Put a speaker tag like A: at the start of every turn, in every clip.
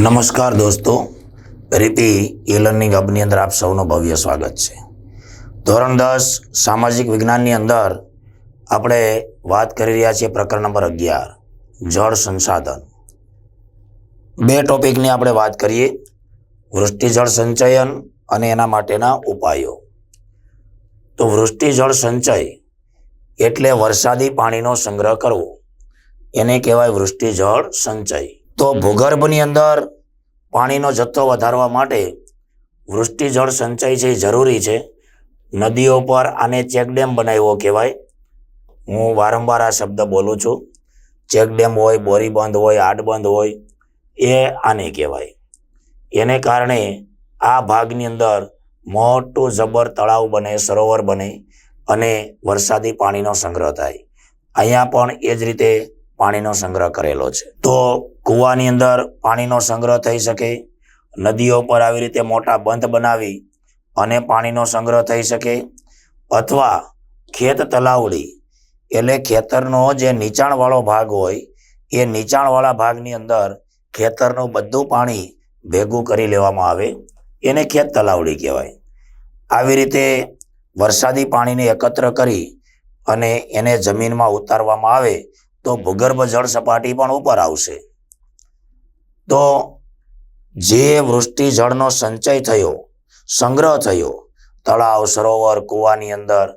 A: નમસ્કાર દોસ્તો. રીપી e learning હબની અંદર આપ સૌનું ભવ્ય સ્વાગત છે. ધોરણ દસ, સામાજિક વિજ્ઞાનની અંદર આપણે વાત કરી રહ્યા છીએ પ્રકરણ નંબર અગિયાર, જળ સંસાધન. બે ટોપિકની આપણે વાત કરીએ, વૃષ્ટિ જળ સંચયન અને એના માટેના ઉપાયો. તો વૃષ્ટિ જળ સંચય એટલે વરસાદી પાણીનો સંગ્રહ કરવો. એને કહેવાય વૃષ્ટિ જળ સંચય. તો ભૂગર્ભની અંદર પાણીનો જથ્થો વધારવા માટે વૃષ્ટિ જળ સંચય છે એ જરૂરી છે. નદીઓ પર આને ચેકડેમ બનાવ્યો કહેવાય. હું વારંવાર આ શબ્દ બોલું છું. ચેકડેમ હોય, બોરી બંધ હોય આડબંધ હોય, એ આને કહેવાય. એને કારણે આ ભાગની અંદર મોટું જબર તળાવ બને, સરોવર બને અને વરસાદી પાણીનો સંગ્રહ થાય. અહીંયા પણ એ જ રીતે પાણીનો સંગ્રહ કરેલો છે. તો કૂવાની અંદર પાણીનો સંગ્રહ થઈ શકે. નદીઓ પર આવી રીતે મોટા બંધ બનાવી અને પાણીનો સંગ્રહ થઈ શકે. અથવા ખેત તલાવડી, એટલે ખેતરનો જે નીચાણવાળો ભાગ હોય, એ નીચાણવાળા ભાગની અંદર ખેતરનું બધું પાણી ભેગું કરી લેવામાં આવે. એને ખેત તલાવડી કહેવાય. આવી રીતે વરસાદી પાણીને એકત્ર કરી અને એને જમીનમાં ઉતારવામાં આવે તો ભૂગર્ભ જળ સપાટી પણ ઉપર આવશે. તો જે વૃષ્ટિ જળનો સંચય થયો, સંગ્રહ થયો, તળાવ, સરોવર, કૂવાની અંદર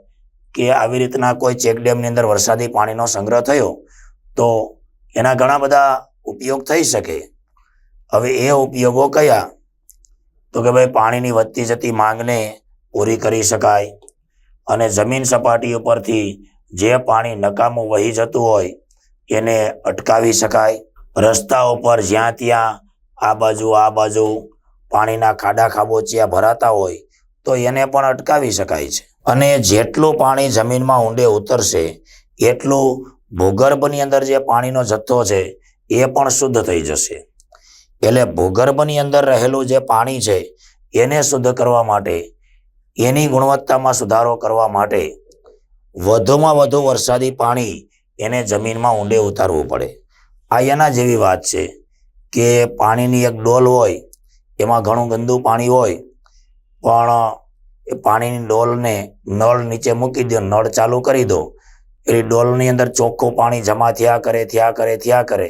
A: કે આવી રીતના કોઈ ચેકડેમની અંદર વરસાદી પાણીનો સંગ્રહ થયો, તો એના ઘણા બધા ઉપયોગ થઈ શકે. હવે એ ઉપયોગો કયા? તો કે ભાઈ પાણીની વધતી જતી માંગને પૂરી કરી શકાય અને જમીન સપાટી ઉપરથી જે પાણી નકામું વહી જતું હોય એને અટકાવી શકાય. રસ્તાઓ ઉપર જ્યાં ત્યાં આ બાજુ આ બાજુ પાણીના ખાડા ખાબોચિયા ભરાતા હોય, તો એને પણ અટકાવી શકાય છે. અને જેટલું પાણી જમીનમાં ઊંડે ઉતરશે, એટલું ભૂગર્ભની અંદર જે પાણીનો જથ્થો છે, એ પણ શુદ્ધ થઈ જશે. એટલે ભૂગર્ભની અંદર રહેલું જે પાણી છે, એને શુદ્ધ કરવા માટે, એની ગુણવત્તામાં સુધારો કરવા માટે વધુમાં વધુ વરસાદી પાણી એને જમીનમાં ઊંડે ઉતારવું પડે. આ એના જેવી વાત છે કે પાણીની એક ડોલ હોય, એમાં ઘણું ગંદુ પાણી હોય, પણ એ પાણીની ડોલને નળ નીચે મૂકી દો, નળ ચાલુ કરી દો એ ડોલની અંદર ચોખ્ખું પાણી જમા થયા કરે થયા કરે થયા કરે,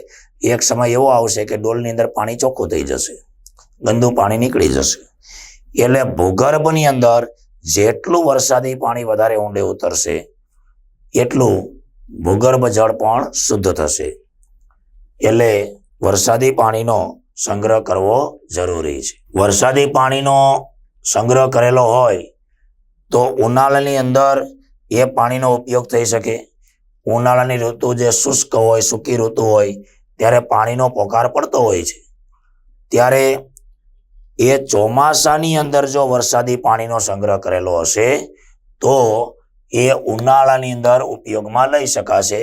A: એક સમય એવો આવશે કે ડોલની અંદર પાણી ચોખ્ખું થઈ જશે, ગંદુ પાણી નીકળી જશે. એટલે ભૂગર્ભની અંદર જેટલું વરસાદી પાણી વધારે ઊંડે ઉતરશે, એટલું ભૂગર્ભ જળ પણ શુદ્ધ થશે. એટલે વરસાદી પાણીનો સંગ્રહ કરવો જરૂરી છે. વરસાદી પાણીનો સંગ્રહ કરેલો હોય તો ઉનાળાની અંદર એ પાણીનો ઉપયોગ થઈ શકે. ઉનાળાની ઋતુ જે શુષ્ક હોય, સૂકી ઋતુ હોય, ત્યારે પાણીનો પોકાર પડતો હોય છે. ત્યારે એ ચોમાસાની અંદર જો વરસાદી પાણીનો સંગ્રહ કરેલો હશે, તો એ ઉનાળાની અંદર ઉપયોગમાં લઈ શકાશે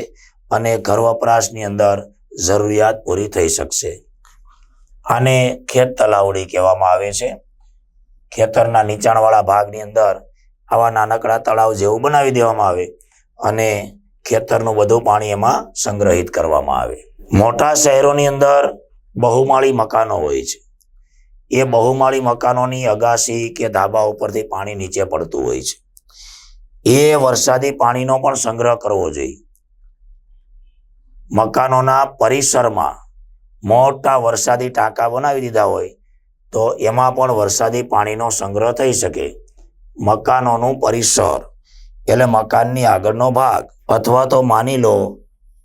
A: અને ઘર વપરાશની અંદર જરૂરિયાત પૂરી થઈ શકશે. આને ખેત તલાવડી કહેવામાં આવે છે. ખેતરના નીચાણવાળા ભાગની અંદર આવા નાનકડા તળાવ જેવું બનાવી દેવામાં આવે અને ખેતરનું બધું પાણી એમાં સંગ્રહિત કરવામાં આવે. મોટા શહેરોની અંદર બહુમાળી મકાનો હોય છે. એ બહુમાળી મકાનોની અગાસી કે ધાબા ઉપરથી પાણી નીચે પડતું હોય છે. એ વરસાદી પાણીનો પણ સંગ્રહ કરવો જોઈએ. મકાનોના પરિસરમાં મોટા વરસાદી ટાંકા બનાવી દીધા હોય, તો એમાં પણ વરસાદી પાણીનો સંગ્રહ થઈ શકે. મકાનોનું પરિસર, એટલે મકાનની આગળનો ભાગ, અથવા તો માની લો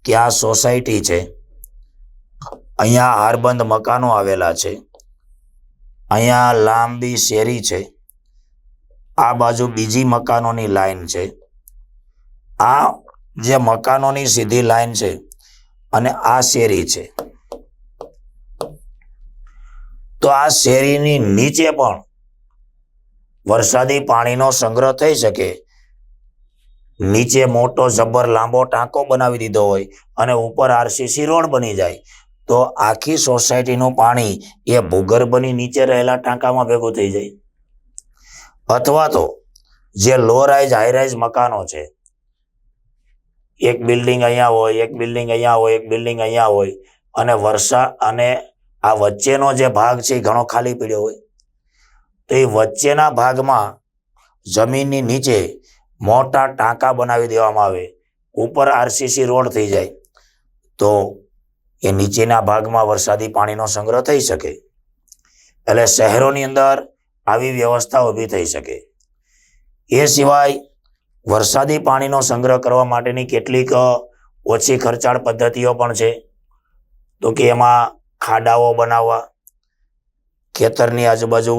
A: કે આ સોસાયટી છે. અહીંયા હારબંધ મકાનો આવેલા છે. અહીંયા લાંબી શેરી છે. આ બાજુ બીજી મકાનોની લાઈન છે. આ જે મકાનોની સીધી લાઈન છે અને આ શેરી છે. તો આ શેરીની નીચે પણ વરસાદી પાણીનો સંગ્રહ થઈ શકે. નીચે મોટો જબ્બર લાંબો ટાંકો બનાવી દીધો હોય અને ઉપર આરસીસી રોડ બની જાય. તો આખી સોસાયટીનું પાણી એ ભૂગર્ભની નીચે રહેલા ટાંકામાં ભેગું થઈ જાય. અથવા તો જે લો રાઇઝ હાઈ રાઇઝ મકાનો છે એક બિલ્ડિંગ અહીંયા હોય, એક બિલ્ડિંગ અહીંયા હોય, એક બિલ્ડિંગ અહીંયા હોય. અને વર્ષા અને આ વચ્ચેનો જે ભાગ છે એ ઘણો ખાલી પડ્યો હોય. તો એ વચ્ચેના ભાગમાં જમીનની નીચે મોટા ટાંકા બનાવી દેવામાં આવે. ઉપર આરસીસી રોડ થઈ જાય. તો એ નીચેના ભાગમાં વરસાદી પાણીનો સંગ્રહ થઈ શકે. એટલે શહેરોની અંદર આવી વ્યવસ્થા ઊભી થઈ શકે. એ સિવાય વરસાદી પાણીનો સંગ્રહ કરવા માટેની કેટલીક ઓછી ખર્ચાળ પદ્ધતિઓ પણ છે. તો કે એમાં ખાડાઓ બનાવવા, ખેતરની આજુબાજુ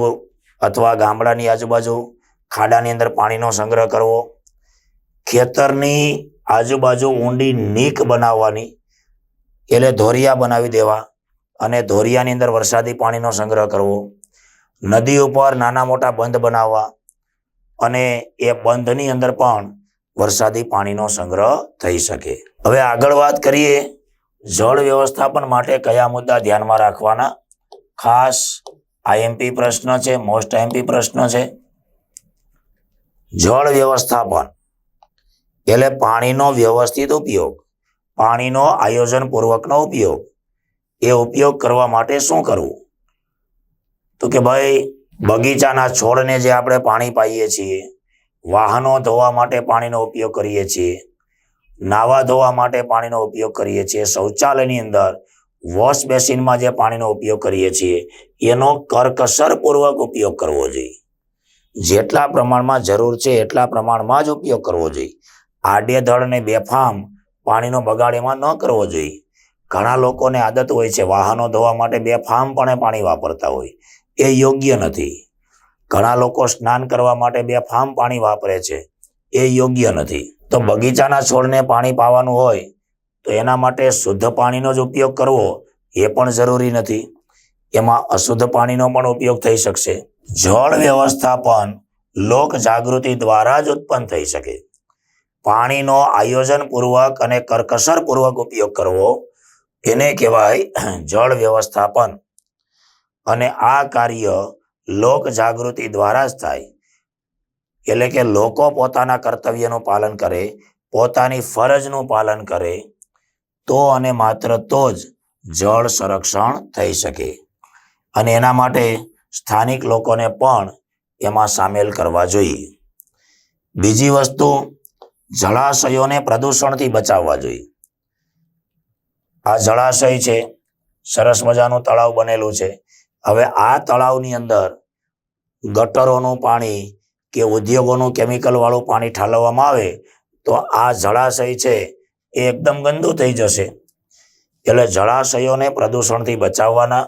A: અથવા ગામડાની આજુબાજુ ખાડાની અંદર પાણીનો સંગ્રહ કરવો, ખેતરની આજુબાજુ ઊંડી નીક બનાવવાની, એટલે ધોરિયા બનાવી દેવા અને ધોરિયાની અંદર વરસાદી પાણીનો સંગ્રહ કરવો, નદી ઉપર નાના મોટા બંધ બનાવવા અને એ બંધની અંદર પણ વરસાદી પાણીનો સંગ્રહ થઈ શકે. હવે આગળ વાત કરીએ જળ વ્યવસ્થાપન માટે કયા મુદ્દા ધ્યાનમાં રાખવાના? ખાસ આઈએમપી પ્રશ્ન છે, મોસ્ટ આઈએમપી પ્રશ્ન છે. જળ વ્યવસ્થાપન. એટલે પાણીનો વ્યવસ્થિત ઉપયોગ, પાણીનો આયોજન પૂર્વકનો ઉપયોગ, એ ઉપયોગ કરવા માટે શું કરવું? તો કે ભાઈ બગીચાના છોડને જે આપણે પાણી પાઈએ છીએ, વાહનો ધોવા માટે પાણીનો ઉપયોગ કરીએ છીએ, નાવા ધોવા માટે પાણીનો ઉપયોગ કરીએ છીએ, શૌચાલયની અંદર વોશ બેસિનમાં જે પાણીનો ઉપયોગ કરીએ છીએ, એનો કરકસરપૂર્વક ઉપયોગ કરવો જોઈએ. જેટલા પ્રમાણમાં જરૂર છે એટલા પ્રમાણમાં જ ઉપયોગ કરવો જોઈએ. આડેધડ ને બેફામ પાણીનો બગાડ એમાં ન કરવો જોઈએ. ઘણા લોકોને આદત હોય છે વાહનો ધોવા માટે બેફામપણે પાણી વાપરતા હોય. એ યોગ્ય નથી. ઘણા લોકો સ્નાન કરવા માટે બે ફામ પાણી વાપરે છે. એ યોગ્ય નથી. તો બગીચાના છોડને પાણી પાવાનું હોય, તો એના માટે શુદ્ધ પાણીનો જ ઉપયોગ કરવો એ પણ જરૂરી નથી. એમાં અશુદ્ધ પાણીનો પણ ઉપયોગ થઈ શકશે. જળ વ્યવસ્થાપન લોક જાગૃતિ દ્વારા જ ઉત્પન્ન થઈ શકે. પાણીનો આયોજનપૂર્વક અને કરકસરપૂર્વક ઉપયોગ કરવો, એને કહેવાય જળ વ્યવસ્થાપન. અને આ કાર્ય લોક જાગૃતિ દ્વારા જ થાય. એટલે કે લોકો પોતાના કર્તવ્યનું પાલન કરે, પોતાની ફરજનું પાલન કરે, તો અને માત્ર તો જ જળ સંરક્ષણ થઈ શકે. અને એના માટે સ્થાનિક લોકોને પણ એમાં સામેલ કરવા જોઈએ. બીજી વસ્તુ, જળાશયોને પ્રદૂષણથી બચાવવા જોઈએ. આ જળાશય છે, સરસ મજાનું તળાવ બનેલું છે. હવે આ તળાવની અંદર ગટરોનું પાણી કે ઉદ્યોગોનું કેમિકલવાળું પાણી ઠાલવવામાં આવે, તો આ જળાશય છે એ એકદમ ગંદુ થઈ જશે. એટલે જળાશયોને પ્રદૂષણથી બચાવવાના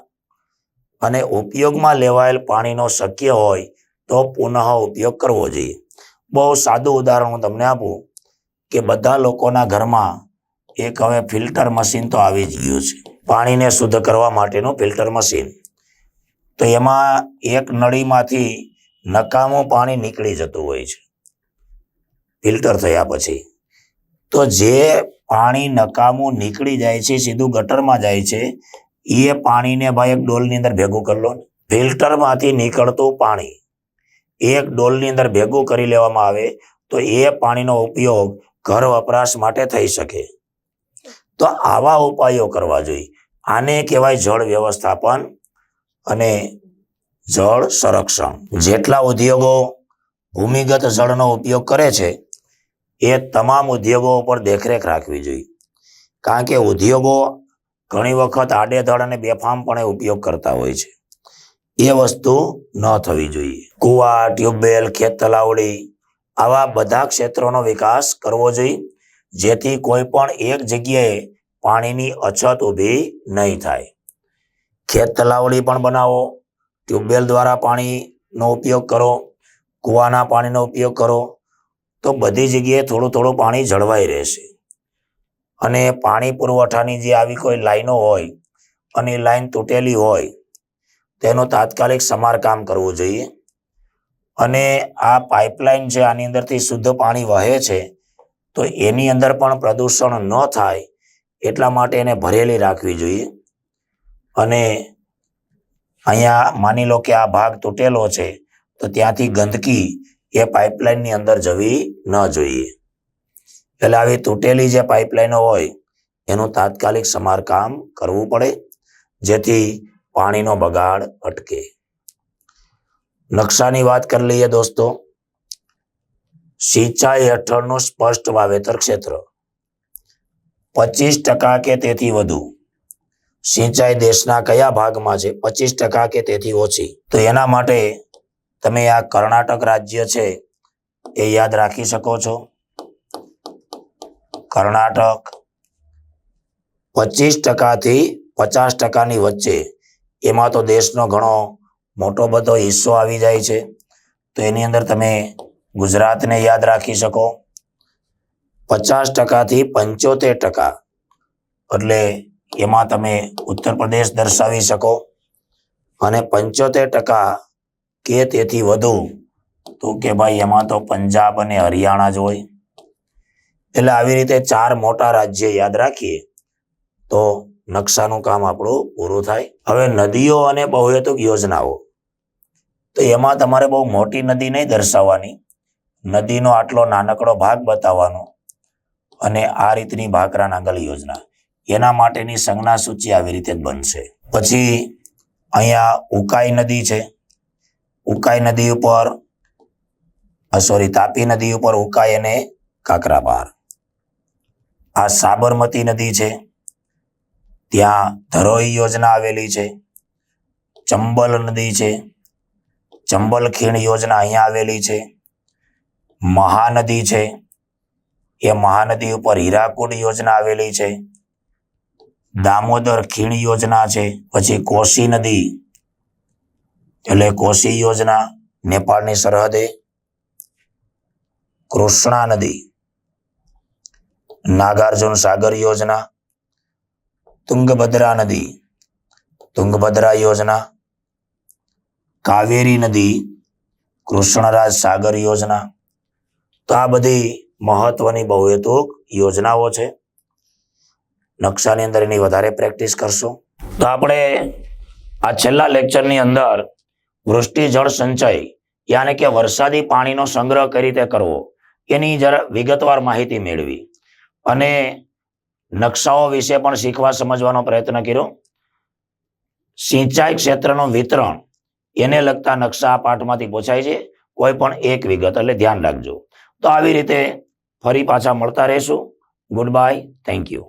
A: અને ઉપયોગમાં લેવાયેલ પાણીનો શક્ય હોય તો પુનઃ ઉપયોગ કરવો જોઈએ. બહુ સાદું ઉદાહરણ હું તમને આપું કે બધા લોકોના ઘરમાં એક હવે ફિલ્ટર મશીન તો આવી જ ગયું છે. પાણીને શુદ્ધ કરવા માટેનું ફિલ્ટર મશીન. તો એમાં એક નળીમાંથી નકામું પાણી નીકળી જતું હોય છે. ફિલ્ટર થયા પછી. તો જે પાણી નકામું નીકળી જાય છે, સીધું ગટરમાં જાય છે એ પાણીને ભાઈ એક ડોલની અંદર ભેગું કરી લો. ફિલ્ટરમાંથી નીકળતું પાણી એક ડોલની અંદર ભેગું કરી લેવામાં આવે તો એ પાણીનો ઉપયોગ ઘર વપરાશ માટે થઈ શકે. તો આવા ઉપાયો કરવા જોઈએ. આને કહેવાય જળ વ્યવસ્થાપન. અને જળ સંરક્ષણ. જેટલા ઉદ્યોગો ભૂમિગત જળનો ઉપયોગ કરે છે, એ તમામ ઉદ્યોગો ઉપર દેખરેખ રાખવી જોઈએ. કારણ કે ઉદ્યોગો ઘણી વખત આડેધડ અને બેફામપણે ઉપયોગ કરતા હોય છે. એ વસ્તુ ન થવી જોઈએ. કુવા, ટ્યુબવેલ ખેત તલાવડી આવા બધા ક્ષેત્રોનો વિકાસ કરવો જોઈએ, જેથી કોઈ પણ એક જગ્યાએ પાણીની અછત ઊભી નહીં થાય. ખેત તલાવડી પણ બનાવો ટ્યુબવેલ દ્વારા પાણીનો ઉપયોગ કરો, કૂવાના પાણીનો ઉપયોગ કરો, તો બધી જગ્યાએ થોડું થોડું પાણી જળવાઈ રહેશે. અને પાણી પુરવઠાની જે આવી કોઈ લાઈનો હોય અને એ લાઈન તૂટેલી હોય તેનું તાત્કાલિક સમારકામ કરવું જોઈએ. અને આ પાઇપલાઇન છે આની અંદરથી શુદ્ધ પાણી વહે છે, તો એની અંદર પણ પ્રદૂષણ ન થાય એટલા માટે એને ભરેલી રાખવી જોઈએ. અને અહીંયા માની લો કે આ ભાગ તૂટેલો છે, તો ત્યાંથી ગંદકી એ પાઇપલાઇનની અંદર જવી ન જોઈએ. એટલે આવી તૂટેલી જે પાઇપલાઇનો હોય, એનું તાત્કાલિક સમારકામ કરવું પડે, જેથી પાણીનો બગાડ અટકે. નકશાની વાત કરી લઈએ દોસ્તો. સિંચાઈ હેઠળનું સ્પષ્ટ વાવેતર ક્ષેત્ર. પચીસ ટકા કે તેથી વધુ. સિંચાઈ દેશના કયા ભાગમાં છે? પચીસ ટકા કે તેથી ઓછી? તો એના માટે તમે આ કર્ણાટક રાજ્ય છે એ યાદ રાખી શકો છો. કર્ણાટક પચીસ ટકાથી પચાસ ટકાની વચ્ચે. એમાં તો દેશનો ઘણો મોટો બધો હિસ્સો આવી જાય છે. તો એની અંદર તમે ગુજરાતને યાદ રાખી શકો. પચાસ ટકાથી પંચોતેર ટકા. એટલે એમાં તમે ઉત્તર પ્રદેશ દર્શાવી શકો. અને પંચોતેર ટકા કે તેથી વધુ, તો કે ભાઈ એમાં તો પંજાબ અને હરિયાણા જ હોય. એટલે આવી રીતે ચાર મોટા રાજ્ય યાદ રાખીએ, તો નકશાનું કામ આપણું પૂરું થાય. હવે નદીઓ અને બહુહેતુક યોજનાઓ. તો એમાં તમારે બહુ મોટી નદી નહીં દર્શાવવાની. નદીનો આટલો નાનકડો ભાગ બતાવવાનો. અને આ રીતની ભાકરા નાગલ યોજના. એના માટેની સંજ્ઞા સૂચિ આવી રીતે જ બનશે. પછી અહીંયા ઉકાઈ નદી છે. ઉકાઈ નદી ઉપર સોરી તાપી નદી ઉપર ઉકાઈ અને કાકરાપાર. આ સાબરમતી નદી છે. ત્યાં ધરોઈ યોજના આવેલી છે. ચંબલ નદી છે. ચંબલ ખીણ યોજના અહીંયા આવેલી છે. મહાનદી છે. એ મહાનદી ઉપર હીરાકુડ યોજના આવેલી છે. દામોદર ખીણ યોજના છે, પછી કોશી નદી. એટલે કોશી યોજના નેપાળની સરહદે કૃષ્ણા નદી. નાગાર્જુન સાગર યોજના, તુંગભદ્રા નદી. તુંગભદ્રા યોજના, કાવેરી નદી, કૃષ્ણરાજ સાગર યોજના. તો આ બધી મહત્વની બહુહેતુક યોજનાઓ છે. નકશાની અંદર એની વધારે પ્રેક્ટિસ કરશો. તો આપણે આ છેલ્લા લેક્ચરની અંદર વૃષ્ટિ, જળ સંચય યાને કે વરસાદી પાણીનો સંગ્રહ કઈ રીતે કરવો એની જરા વિગતવાર માહિતી મેળવી. અને નકશાઓ વિશે પણ શીખવા સમજવાનો પ્રયત્ન કર્યો. સિંચાઈ ક્ષેત્રનું વિતરણ એને લગતા નકશા પાઠમાંથી પૂછાય છે. કોઈ પણ એક વિગત, એટલે ધ્યાન રાખજો. તો આવી રીતે ફરી પાછા મળતા રહેશું. Good bye thank you